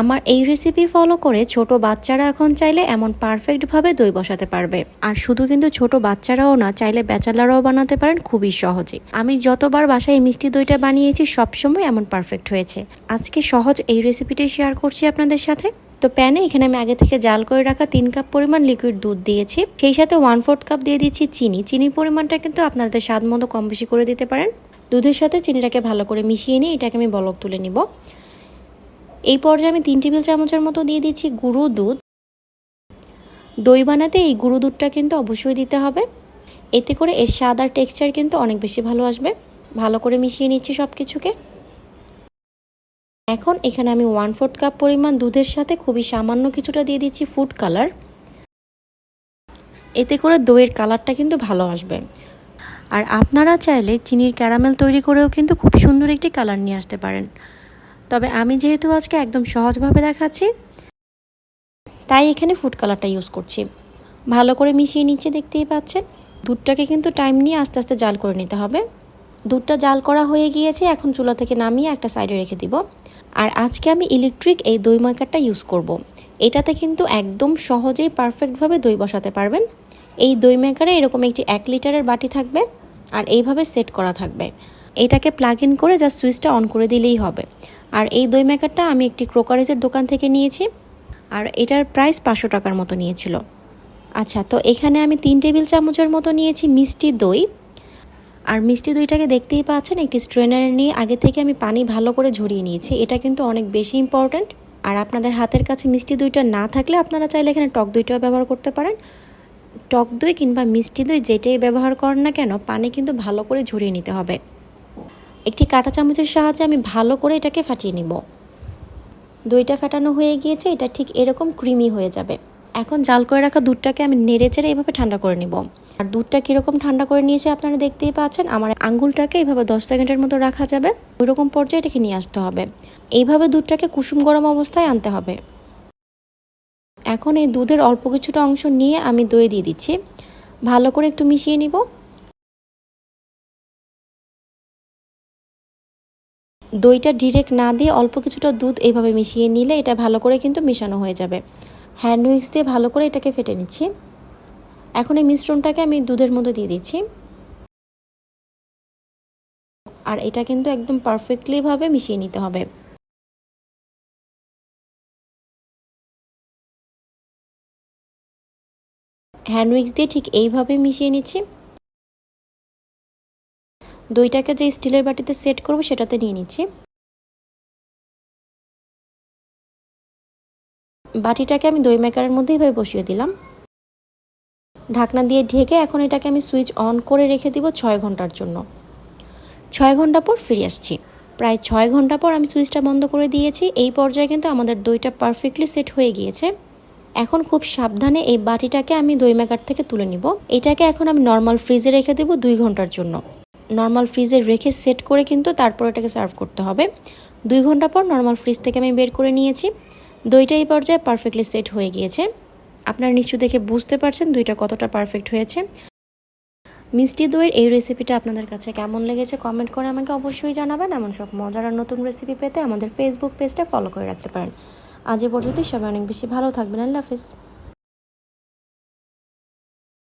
আমার এই recipe follow করে ছোট বাচ্চারা এখন চাইলে এমন পারফেক্টভাবে দই বসাতে পারবে। আর শুধু কিন্তু ছোট বাচ্চারাও না, চাইলে ব্যাচেলারাও বানাতে পারেন, খুবই সহজে। আমি যতবার বাসায় এই মিষ্টি দইটা বানিয়েছি, সবসময় এমন পারফেক্ট হয়েছে। আজকে সহজ এই রেসিপিটাই শেয়ার করছি আপনাদের সাথে। তো প্যানে এখানে আমি আগে থেকে জাল করে রাখা তিন কাপ পরিমাণ লিকুইড দুধ দিয়েছি। সেই সাথে ওয়ান ফোর্থ কাপ দিয়ে দিচ্ছি চিনি। চিনির পরিমাণটা কিন্তু আপনাদের স্বাদ মতো কম বেশি করে দিতে পারেন। দুধের সাথে চিনিটাকে ভালো করে মিশিয়ে নিয়ে এটাকে আমি বলক তুলে নিব। এই পর্যায়ে আমি তিন টেবিল চামচের মতো দিয়ে দিচ্ছি গুঁড়ো দুধ। দই বানাতে এই গুঁড়ো দুধটা কিন্তু অবশ্যই দিতে হবে। এতে করে এর স্বাদ আর টেক্সচার কিন্তু অনেক বেশি ভালো আসবে। ভালো করে মিশিয়ে নিচ্ছি সব কিছুকে এখন এখানে আমি ওয়ান ফোর্থ কাপ পরিমাণ দুধের সাথে খুবই সামান্য কিছুটা দিয়ে দিচ্ছি ফুড কালার এতে করে দইয়ের কালারটা কিন্তু ভালো আসবে। আর আপনারা চাইলে চিনির ক্যারামেল তৈরি করেও কিন্তু খুব সুন্দর একটি কালার নিয়ে আসতে পারেন। তবে আমি যেহেতু আজকে একদম সহজভাবে দেখাচ্ছি, তাই এখানে ফুড কালারটা ইউজ করছি। ভালো করে মিশিয়ে নিচ্ছে দেখতেই পাচ্ছেন। দুধটাকে কিন্তু টাইম নিয়ে আস্তে আস্তে জাল করে নিতে হবে। দুধটা জাল করা হয়ে গিয়েছে, এখন চুলা থেকে নামিয়ে একটা সাইডে রেখে দিব। আর আজকে আমি ইলেকট্রিক এই দই মার্কারটা ইউজ করব। এটাতে কিন্তু একদম সহজেই পারফেক্টভাবে দই বসাতে পারবেন। এই দই মেকারে এরকম একটি এক লিটারের বাটি থাকবে আর এইভাবে সেট করা থাকবে। এটাকে প্লাগ ইন করে জাস্ট সুইচটা অন করে দিলেই হবে। আর এই দই মেকারটা আমি একটি ক্রোকারেজের দোকান থেকে নিয়েছি, আর এটার প্রাইস পাঁচশো টাকার মতো নিয়েছিল। আচ্ছা তো এখানে আমি তিন টেবিল চামচের মতো নিয়েছি মিষ্টি দই। আর মিষ্টি দইটাকে দেখতেই পাচ্ছেন, একটি স্ট্রেনার নিয়ে আগে থেকে আমি পানি ভালো করে ঝরিয়ে নিয়েছি। এটা কিন্তু অনেক বেশি ইম্পর্ট্যান্ট আর আপনাদের হাতের কাছে মিষ্টি দইটা না থাকলে আপনারা চাইলে এখানে টক দইটাও ব্যবহার করতে পারেন। টক দই কিংবা মিষ্টি দই যেটাই ব্যবহার করেন না কেন, পানি কিন্তু ভালো করে ঝরিয়ে নিতে হবে। একটি কাঁটা চামচের সাহায্যে আমি ভালো করে এটাকে ফাটিয়ে নিব। দইটা ফাটানো হয়ে গিয়েছে, এটা ঠিক এরকম ক্রিমি হয়ে যাবে। এখন জাল করে রাখা দুধটাকে আমি নেড়ে চেড়ে এভাবে ঠান্ডা করে নিব। আর দুধটা কীরকম ঠান্ডা করে নিয়েছে আপনারা দেখতেই পাচ্ছেন, আমার আঙ্গুলটাকে এইভাবে দশ সেকেন্ডের মতো রাখা যাবে। ওই রকম পর্যায়ে এটাকে নিয়ে আসতে হবে। এইভাবে দুধটাকে কুসুম গরম অবস্থায় আনতে হবে। এখন এই দুধের অল্প কিছুটা অংশ নিয়ে আমি দই দিয়ে দিচ্ছি। ভালো করে একটু মিশিয়ে নিব। দইটা ডিরেক্ট না দিয়ে অল্প কিছুটা দুধ এইভাবে মিশিয়ে নিলে এটা ভালো করে কিন্তু মেশানো হয়ে যাবে। হ্যান্ড উইক্স দিয়ে ভালো করে এটাকে ফেটে নিচ্ছি। এখন এই মিশ্রণটাকে আমি দুধের মধ্যে দিয়ে দিচ্ছি। আর এটা কিন্তু একদম পারফেক্টলিভাবে মিশিয়ে নিতে হবে। হ্যান্ড উইক্স দিয়ে ঠিক এইভাবে মিশিয়ে নিচ্ছি। দইটাকে যে স্টিলের বাটিতে সেট করব সেটাতে নিয়ে নিচ্ছি। বাটিটাকে আমি দই মেকারের মধ্যে এইভাবে বসিয়ে দিলাম। ঢাকনা দিয়ে ঢেকে এখন এটাকে আমি সুইচ অন করে রেখে দিব ছয় ঘণ্টার জন্য। ছয় ঘণ্টা পর ফিরে আসছি। প্রায় ছয় ঘণ্টা পর আমি সুইচটা বন্ধ করে দিয়েছি। এই পর্যায়ে কিন্তু আমাদের দইটা পারফেক্টলি সেট হয়ে গিয়েছে। এখন খুব সাবধানে এই বাটিটাকে আমি দই মেকার থেকে তুলে নিব। এটাকে এখন আমি নর্মাল ফ্রিজে রেখে দেবো দুই ঘণ্টার জন্য। নর্মাল ফ্রিজে রেখে সেট করে কিন্তু তারপর এটাকে সার্ভ করতে হবে। দুই ঘণ্টা পর নর্মাল ফ্রিজ থেকে আমি বের করে নিয়েছি। দইটা এই পর্যায়ে পারফেক্টলি সেট হয়ে গিয়েছে। আপনারা নিশ্চয় দেখে বুঝতে পারছেন দুইটা কতটা পারফেক্ট হয়েছে। মিষ্টি দইয়ের এই রেসিপিটা আপনাদের কাছে কেমন লেগেছে কমেন্ট করে আমাকে অবশ্যই জানাবেন। এমন সব মজার আর নতুন রেসিপি পেতে আমাদের ফেসবুক পেজটা ফলো করে রাখতে পারেন। আজ এ পর্যন্তই, সবাই অনেক বেশি ভালো থাকবেন। আল্লাহ হাফিজ।